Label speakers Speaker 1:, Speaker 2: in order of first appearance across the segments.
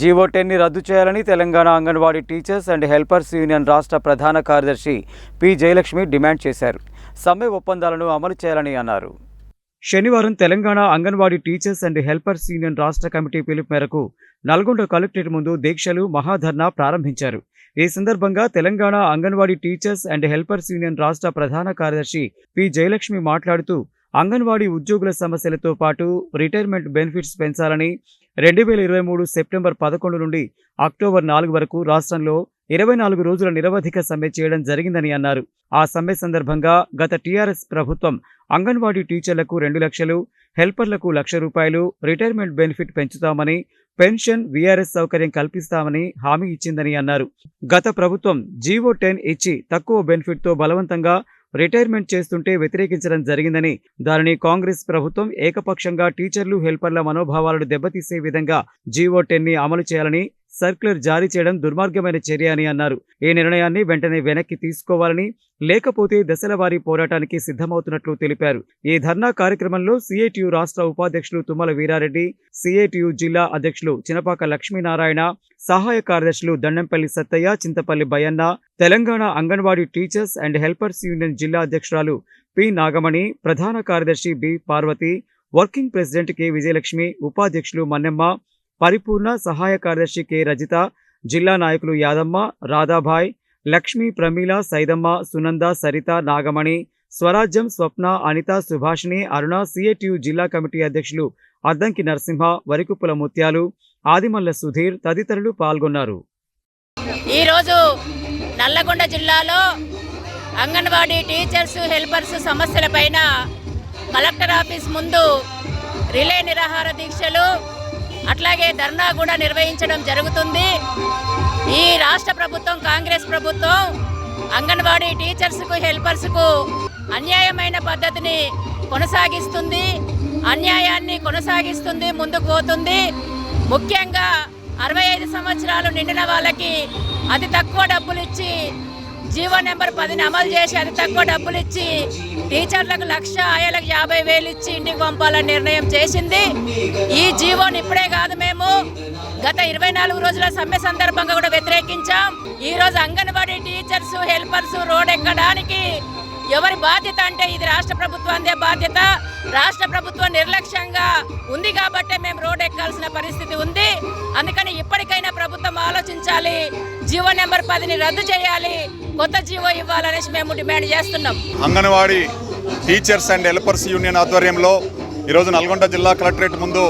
Speaker 1: GO టెన్ని రద్దు చేయాలని Telangana Anganwadi teachers and helpers union రాష్ట్ర ప్రధాన కార్యదర్శి పి. జయలక్ష్మి డిమాండ్ చేశారు. సమ్మె ఒప్పందాలను అమలు చేయాలని అన్నారు. శనివారం Telangana Anganwadi teachers and helpers union రాష్ట్ర కమిటీ పిలుపు మేరకు నల్గొండ కలెక్టరేట్ ముందు దీక్షలు మహాధర్నా ప్రారంభించారు. ఈ సందర్భంగా Telangana Anganwadi teachers and helpers union రాష్ట్ర ప్రధాన కార్యదర్శి పి. జయలక్ష్మి మాట్లాడుతూ అంగన్వాడీ ఉద్యోగుల సమస్యలతో పాటు రిటైర్మెంట్ బెనిఫిట్స్ పెంచాలని రెండు వేల ఇరవై మూడు సెప్టెంబర్ పదకొండు నుండి అక్టోబర్ నాలుగు వరకు రాష్ట్రంలో ఇరవై నాలుగు రోజుల నిరవధిక సమ్మె చేయడం జరిగిందని అన్నారు. ఆ సమ్మె సందర్భంగా గత టీఆర్ఎస్ ప్రభుత్వం అంగన్వాడీ టీచర్లకు రెండు లక్షలు హెల్పర్లకు లక్ష రూపాయలు రిటైర్మెంట్ బెనిఫిట్ పెంచుతామని పెన్షన్ వీఆర్ఎస్ సౌకర్యం కల్పిస్తామని హామీ ఇచ్చిందని అన్నారు. గత ప్రభుత్వం జీవో టెన్ ఇచ్చి తక్కువ బెనిఫిట్తో బలవంతంగా రిటైర్మెంట్ చేస్తుంటే వ్యతిరేకించడం జరిగిందని దానిని కాంగ్రెస్ ప్రభుత్వం ఏకపక్షంగా టీచర్లు హెల్పర్ల మనోభావాలను దెబ్బతీసే విధంగా జీవో టెన్ని అమలు చేయాలని సర్క్యులర్ జారీ చేయడం దుర్మార్గమైన చర్య అని అన్నారు. ఈ నిర్ణయాన్ని వెంటనే వెనక్కి తీసుకోవాలని లేకపోతే దశలవారీ పోరాటానికి సిద్ధమవుతున్నట్లు తెలిపారు. ఈ ధర్నా కార్యక్రమంలో సిఐటియు రాష్ట్ర ఉపాధ్యక్షులు తుమ్మల వీరారెడ్డి సిఐటియు జిల్లా అధ్యక్షులు చినపాక లక్ష్మీనారాయణ సహాయ కార్యదర్శులు Dandampalli Sattaiah Chintapalli Bayanna Telangana Anganwadi teachers and helpers union జిల్లా అధ్యక్షురాలు పి నాగమణి ప్రధాన కార్యదర్శి B Parvathi working president K Vijayalakshmi ఉపాధ్యక్షులు మన్నెమ్మ పరిపూర్ణ సహాయ కార్యదర్శి కె. రజిత జిల్లా నాయకులు యాదమ్మ రాధాభాయ్ లక్ష్మీ ప్రమీల సైదమ్మ సునంద సరిత నాగమణి స్వరాజ్యం స్వప్న అనిత సుభాషిణి అరుణ సిఐటియు జిల్లా కమిటీ అధ్యక్షులు అద్దంకి నరసింహ వరికుప్పుల ముత్యాలు ఆదిమల్ల సుధీర్ తదితరులు పాల్గొన్నారు.
Speaker 2: ఈరోజు నల్లగొండ జిల్లాలో అంగన్వాడీ టీచర్స్ హెల్పర్స్ సమస్యలపైన కలెక్టర్ ఆఫీస్ ముందు రిలే నిరాహార దీక్షలు అట్లాగే ధర్నా కూడా నిర్వహించడం జరుగుతుంది. ఈ రాష్ట్ర ప్రభుత్వం కాంగ్రెస్ ప్రభుత్వం అంగన్వాడీ టీచర్స్కు హెల్పర్స్కు అన్యాయమైన పద్ధతిని కొనసాగిస్తుంది. అన్యాయాన్ని కొనసాగిస్తుంది ముందుకు పోతుంది. ముఖ్యంగా అరవై ఐదు సంవత్సరాలు నిండిన వాళ్ళకి అతి తక్కువ డబ్బులు ఇచ్చి జీవో నెంబర్ పదిని అమలు చేసి అతి తక్కువ డబ్బులు ఇచ్చి టీచర్లకు లక్ష ఆయలకు యాభై వేలు ఇచ్చి ఇంటికి పంపాలని నిర్ణయం చేసింది. ఈ జీవోని ఇప్పుడే కాదు మేము గత ఇరవై నాలుగు రోజుల సమ్మె సందర్భంగా కూడా వ్యతిరేకించాం. ఈ రోజు అంగన్వాడీ టీచర్స్ హెల్పర్స్ రోడ్ ఎక్కడానికి ఎవరి బాధ్యత అంటే ఇది రాష్ట్ర ప్రభుత్వందే బాధ్యత. రాష్ట్ర ప్రభుత్వం నిర్లక్ష్యంగా ఉంది కాబట్టే మేము రోడ్ ఎక్కాల్సిన పరిస్థితి ఉంది. అందుకని ఆలోచించాలి. జీవో నెంబర్ పదిని రద్దు చేయాలి. కొత్త జీవో ఇవ్వాలనేసి మేము డిమాండ్ చేస్తున్నాం.
Speaker 3: Anganwadi teachers and helpers union ఆధ్వర్యంలో ఈరోజు నల్గొండ జిల్లా కలెక్టరేట్ ముందు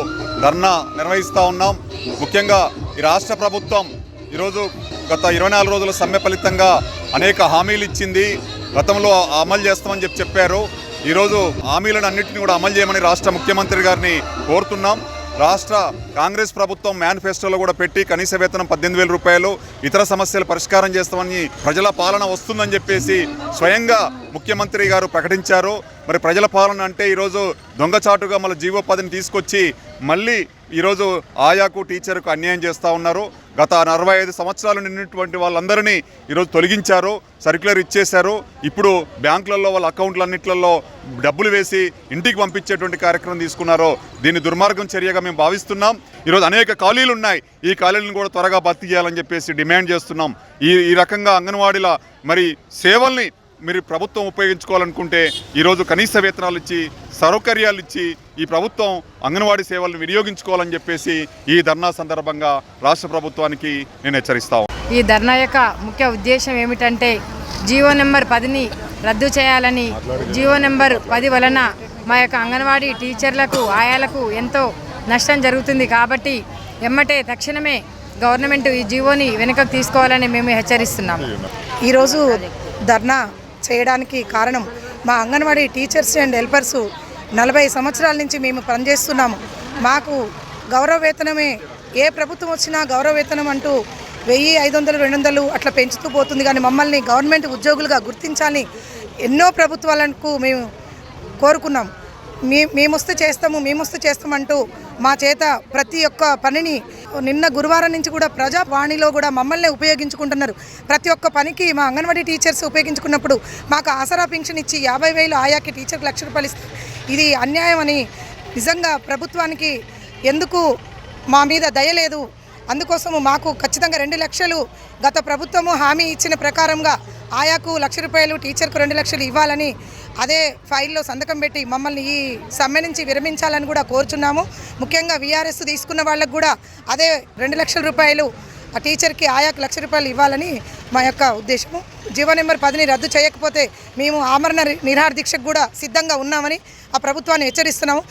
Speaker 3: ధర్నా నిర్వహిస్తూ ఉన్నాం. ముఖ్యంగా ఈ రాష్ట్ర ప్రభుత్వం ఈరోజు గత ఇరవై నాలుగు రోజుల సమ్మె ఫలితంగా అనేక హామీలు ఇచ్చింది. గతంలో అమలు చేస్తామని చెప్పి చెప్పారు. ఈరోజు హామీలను అన్నింటినీ కూడా అమలు చేయమని రాష్ట్ర ముఖ్యమంత్రి గారిని కోరుతున్నాం. రాష్ట్ర కాంగ్రెస్ ప్రభుత్వం మేనిఫెస్టోలో కూడా పెట్టి కనీస వేతనం పద్దెనిమిది వేల రూపాయలు ఇతర సమస్యలు పరిష్కారం చేస్తామని ప్రజల పాలన వస్తుందని చెప్పేసి స్వయంగా ముఖ్యమంత్రి గారు ప్రకటించారు. మరి ప్రజల పాలన అంటే ఈరోజు దొంగచాటుగా మళ్ళీ జీవో పదిని తీసుకొచ్చి మళ్ళీ ఈరోజు ఆయాకు టీచర్కు అన్యాయం చేస్తూ ఉన్నారు. గత అరవై ఐదు సంవత్సరాలు నిన్నటువంటి వాళ్ళందరినీ ఈరోజు తొలగించారు సర్క్యులర్ ఇచ్చేశారు. ఇప్పుడు బ్యాంకులలో వాళ్ళ అకౌంట్లన్నింటిలో డబ్బులు వేసి ఇంటికి పంపించేటువంటి కార్యక్రమం తీసుకున్నారు. దీన్ని దుర్మార్గం చర్యగా మేము భావిస్తున్నాం. ఈరోజు అనేక ఖాళీలు ఉన్నాయి. ఈ ఖాళీలను కూడా త్వరగా భర్తీ చేయాలని చెప్పేసి డిమాండ్ చేస్తున్నాం. ఈ ఈ రకంగా అంగన్వాడీల మరి సేవల్ని మీరు ప్రభుత్వం ఉపయోగించుకోవాలనుకుంటే ఈరోజు కనీస వేతనాలు ఇచ్చి సౌకర్యాలు ఇచ్చి ఈ ప్రభుత్వం అంగన్వాడీ సేవలను వినియోగించుకోవాలని చెప్పేసి ఈ ధర్నా సందర్భంగా రాష్ట్ర ప్రభుత్వానికి నేను హెచ్చరిస్తా ఉన్నాను.
Speaker 4: ఈ ధర్నా యొక్క ముఖ్య ఉద్దేశం ఏమిటంటే జీవో నెంబర్ పదిని రద్దు చేయాలని జీవో నెంబర్ పది వలన మా యొక్క అంగన్వాడీ టీచర్లకు ఆయాలకు ఎంతో నష్టం జరుగుతుంది కాబట్టి ఎమ్మటే తక్షణమే గవర్నమెంట్ ఈ జీవోని వెనుకకు తీసుకోవాలని మేము హెచ్చరిస్తున్నాము
Speaker 5: ఈరోజు ధర్నా చేయడానికి కారణం మా అంగన్వాడీ టీచర్స్ అండ్ హెల్పర్స్. నలభై సంవత్సరాల నుంచి మేము పనిచేస్తున్నాము. మాకు గౌరవ వేతనమే. ఏ ప్రభుత్వం వచ్చినా గౌరవ వేతనం అంటూ వెయ్యి ఐదు వందలు రెండు వందలు అట్లా పెంచుతూ పోతుంది కానీ మమ్మల్ని గవర్నమెంట్ ఉద్యోగులుగా గుర్తించాలని ఎన్నో ప్రభుత్వాలకు మేము కోరుకున్నాం. మే మేమొస్తే చేస్తాము మేమొస్తే చేస్తామంటూ మా చేత ప్రతి ఒక్క పనిని నిన్న గురువారం నుంచి కూడా ప్రజావాణిలో కూడా మమ్మల్ని ఉపయోగించుకుంటున్నారు. ప్రతి ఒక్క పనికి మా అంగన్వాడీ టీచర్స్ ఉపయోగించుకున్నప్పుడు మాకు ఆసరా పింఛన్ ఇచ్చి యాభై వేలు ఆయాకి టీచర్కి లక్ష రూపాయలు ఇది అన్యాయం అని నిజంగా ప్రభుత్వానికి ఎందుకు మా మీద దయ లేదు? అందుకోసము మాకు ఖచ్చితంగా రెండు లక్షలు గత ప్రభుత్వము హామీ ఇచ్చిన ప్రకారంగా ఆయాకు లక్ష రూపాయలు టీచర్కు రెండు లక్షలు ఇవ్వాలని అదే ఫైల్లో సంతకం పెట్టి మమ్మల్ని ఈ సమ్మె నుంచి విరమించాలని కూడా కోరుచున్నాము. ముఖ్యంగా వీఆర్ఎస్ తీసుకున్న వాళ్ళకు కూడా అదే రెండు లక్షల రూపాయలు ఆ టీచర్కి ఆయాకు లక్ష రూపాయలు ఇవ్వాలని మా యొక్క ఉద్దేశము. జీవో నెంబర్ పదిని రద్దు చేయకపోతే మేము ఆమరణ నిరాహార దీక్షకు కూడా సిద్ధంగా ఉన్నామని ఆ ప్రభుత్వాన్ని హెచ్చరిస్తున్నాము.